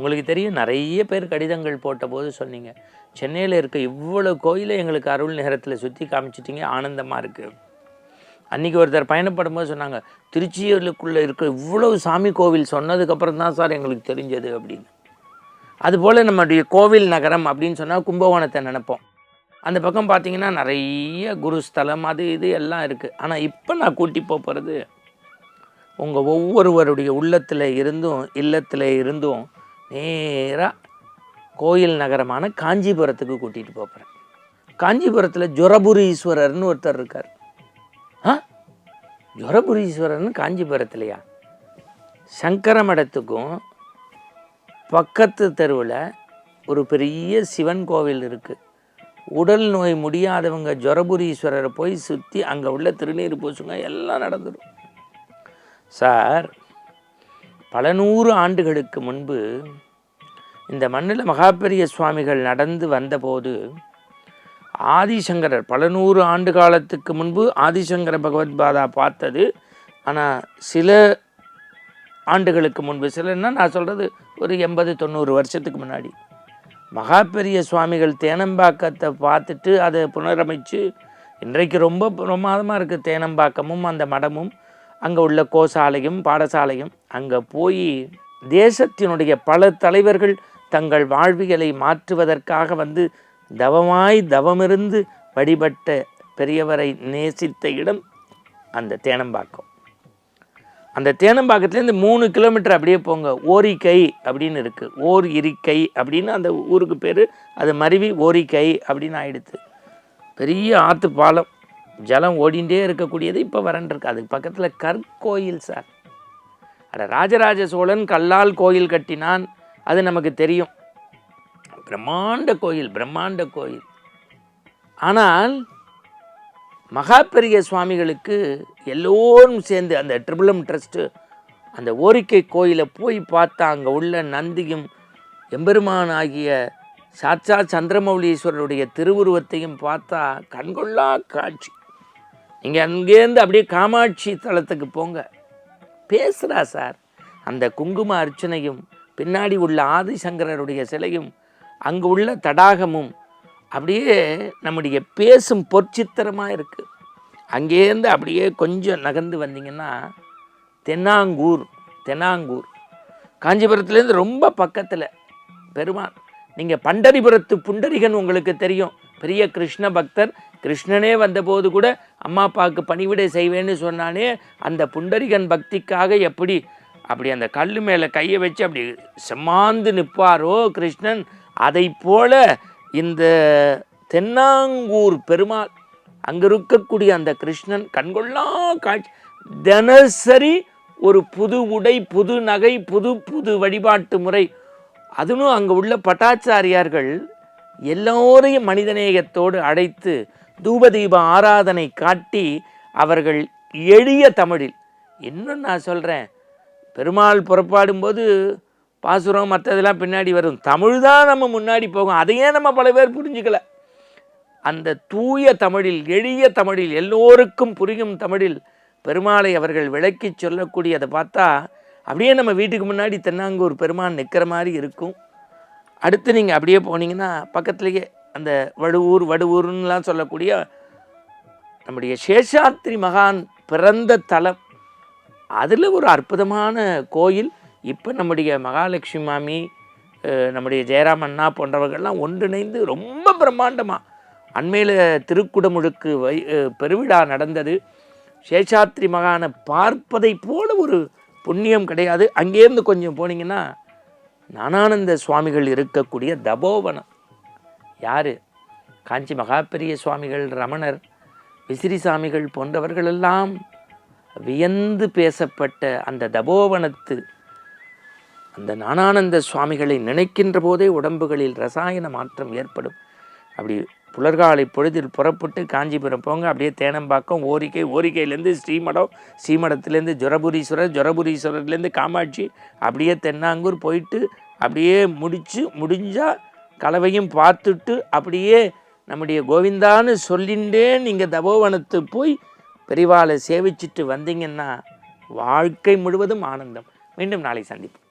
உங்களுக்கு தெரியும் நிறைய பேர் கடிதங்கள் போட்டபோது சொன்னீங்க சென்னையில் இருக்க இவ்வளோ கோயிலை எங்களுக்கு அருள் நேரத்தில் சுற்றி காமிச்சிட்டிங்க ஆனந்தமாக இருக்குது அன்றைக்கி ஒருத்தர் பயணப்படும் போது சொன்னாங்க திருச்சியூருக்குள்ளே இருக்க இவ்வளோ சாமி கோவில் சொன்னதுக்கப்புறம் தான் சார் எங்களுக்கு தெரிஞ்சது அப்படின்னு. அதுபோல் நம்முடைய கோவில் நகரம் அப்படின்னு சொன்னால் கும்பகோணத்தை நினைப்போம். அந்த பக்கம் பார்த்தீங்கன்னா நிறைய குருஸ்தலம் அது இது எல்லாம் இருக்குது ஆனால் இப்போ நான் கூட்டி போகிறது உங்கள் ஒவ்வொருவருடைய உள்ளத்தில் இருந்தும் இல்லத்தில் இருந்தும் நேராக கோயில் நகரமான காஞ்சிபுரத்துக்கு கூட்டிகிட்டு போகிறேன் காஞ்சிபுரத்தில் ஜொரபுரீஸ்வரர்னு ஒருத்தர் இருக்கார். ஆ? ஜொரபுரீஸ்வரர்னு காஞ்சிபுரத்துலையா? சங்கர மடத்துக்கும் பக்கத்து தெருவில் ஒரு பெரிய சிவன் கோவில் இருக்குது உடல் நோய் முடியாதவங்க ஜொரபுரீஸ்வரரை போய் சுற்றி அங்கே உள்ள திருநீர் பூசுங்க எல்லாம் நடந்துடும் சார் பல நூறு ஆண்டுகளுக்கு முன்பு இந்த மண்ணில் மகாபெரிய சுவாமிகள் நடந்து வந்தபோது ஆதிசங்கரர் பல நூறு ஆண்டு காலத்துக்கு முன்பு ஆதிசங்கர பகவத்பாதா பார்த்தது. ஆனால் சில ஆண்டுகளுக்கு முன்பு சிலன்னா நான் சொல்கிறது ஒரு எண்பது தொண்ணூறு வருஷத்துக்கு முன்னாடி மகாபெரிய சுவாமிகள் தேனம்பாக்கத்தை பார்த்துட்டு அதை புனரமைச்சு இன்றைக்கு ரொம்ப பிரமாதமாக இருக்குது தேனம்பாக்கமும் அந்த மடமும். அங்கே உள்ள கோசாலையும் பாடசாலையும் அங்கே போய் தேசத்தினுடைய பல தலைவர்கள் தங்கள் வாழ்வியலை மாற்றுவதற்காக வந்து தவமாய் தவமிருந்து வழிபட்ட பெரியவரை நேசித்த இடம் அந்த தேனம்பாக்கம். அந்த தேனம்பாக்கத்துலேருந்து மூணு கிலோமீட்டர் அப்படியே போங்க. ஓரிக்கை அப்படின்னு இருக்குது ஓர் இரிக்கை அப்படின்னு அந்த ஊருக்கு பேர். அது மருவி ஓரிக்கை அப்படின்னு ஆயிடுத்து பெரிய ஆற்று பாலம் ஜலம் ஓடிண்டே இருக்கக்கூடியது இப்போ வறண்டிருக்கு. அதுக்கு பக்கத்தில் கற்கோயில் சார். அட ராஜராஜ சோழன் கல்லால் கோயில் கட்டினான். அது நமக்கு தெரியும். பிரம்மாண்ட கோயில் பிரம்மாண்ட கோயில். ஆனால் மகாபெரிய சுவாமிகளுக்கு எல்லோரும் சேர்ந்து அந்த ட்ரிபிளம் ட்ரஸ்ட்டு அந்த ஓரிக்கை கோயிலை போய் பார்த்தா அங்கே உள்ள நந்தியும் எம்பெருமான் ஆகிய சாட்சா சந்திரமௌலீஸ்வரருடைய திருவுருவத்தையும் பார்த்தா கண்கொள்ளா காட்சி. நீங்கள் அங்கேருந்து அப்படியே காமாட்சி தலத்துக்கு போங்க. பேசுகிறா சார். அந்த குங்கும அர்ச்சனையும் பின்னாடி உள்ள ஆதிசங்கரருடைய சிலையும் அங்கே உள்ள தடாகமும் அப்படியே நம்முடைய பேசும் பொற்சித்திரமாக இருக்குது அங்கேருந்து அப்படியே கொஞ்சம் நகர்ந்து வந்தீங்கன்னா தென்னாங்கூர் தென்னாங்கூர். காஞ்சிபுரத்துலேருந்து ரொம்ப பக்கத்தில். பெருமாள் நீங்கள் பண்டரிபுரத்து புண்டரிகன் உங்களுக்கு தெரியும். பெரிய கிருஷ்ண பக்தர் கிருஷ்ணனே வந்தபோது கூட அம்மா அப்பாவுக்கு பணிவிடை செய்வேன்னு சொன்னானே அந்த புண்டரிகன் பக்திக்காக எப்படி அப்படி அந்த கல் மேலே கையை வச்சு அப்படி செம்மாந்து நிற்பாரோ கிருஷ்ணன்? அதை போல இந்த தென்னாங்கூர் பெருமாள் அங்கே இருக்கக்கூடிய அந்த கிருஷ்ணன் கண்கொள்ளா காட்சி தினசரி ஒரு புது உடை புது நகை புது புது வழிபாட்டு முறை. அதுவும் அங்கே உள்ள பட்டாச்சாரியார்கள் எல்லோரையும் மனிதநேயத்தோடு அழைத்து தூபதீப ஆராதனை காட்டி அவர்கள் எளிய தமிழில். இன்னும் நான் சொல்கிறேன் பெருமாள் புறப்பாடும்போது பாசுரம் மற்றதெல்லாம் பின்னாடி வரும். தமிழ் தான் நம்ம முன்னாடி போகும். அதையே நம்ம பல பேர் புரிஞ்சுக்கல. அந்த தூய தமிழில் எளிய தமிழில் எல்லோருக்கும் புரியும் தமிழில் பெருமாளை அவர்கள் விளக்கி சொல்லக்கூடியதை பார்த்தா அப்படியே நம்ம வீட்டுக்கு முன்னாடி தென்னாங்கூர் பெருமான் நிற்கிற மாதிரி இருக்கும். அடுத்து நீங்கள் அப்படியே போனீங்கன்னா பக்கத்துலேயே அந்த வடுவூர் வடுவூர்லாம் சொல்லக்கூடிய நம்முடைய சேஷாத்ரி மகான் பிறந்த தலம். அதில் ஒரு அற்புதமான கோயில். இப்போ நம்முடைய மகாலட்சுமி மாமி நம்முடைய ஜெயராம் அண்ணா போன்றவர்கள்லாம் ஒன்றிணைந்து ரொம்ப பிரம்மாண்டமாக அண்மையில் திருக்குடமுழுக்கு வை பெருவிழா நடந்தது. சேஷாத்ரி மகானை பார்ப்பதை போல ஒரு புண்ணியம் கிடையாது. அங்கேருந்து கொஞ்சம் போனீங்கன்னா ஞானானந்த சுவாமிகள் இருக்கக்கூடிய தபோவனம். யார்? காஞ்சி மகாபெரிய சுவாமிகள் ரமணர் விசிறி சாமிகள் போன்றவர்களெல்லாம் வியந்து பேசப்பட்ட அந்த தபோவனத்து அந்த ஞானானந்த சுவாமிகளை நினைக்கின்ற போதே உடம்புகளில் ரசாயன மாற்றம் ஏற்படும். அப்படி புலர்காலை பொழுதில் புறப்பட்டு காஞ்சிபுரம் போங்க. அப்படியே தேனம்பாக்கம் ஓரிக்கை ஓரிக்கையிலேருந்து ஸ்ரீமடம் ஸ்ரீமடத்துலேருந்து ஜொரபுரீஸ்வரர் ஜொரபுரீஸ்வரர்லேருந்து காமாட்சி அப்படியே தென்னாங்கூர் போயிட்டு அப்படியே முடித்து முடிஞ்சால் கலவையும் பார்த்துட்டு அப்படியே நம்முடைய கோவிந்தான்னு சொல்லிண்டே நீங்கள் தபோவனத்து போய் பெரிவாளை சேவிச்சிட்டு வந்தீங்கன்னா வாழ்க்கை முழுவதும் ஆனந்தம். மீண்டும் நாளை சந்திப்போம்.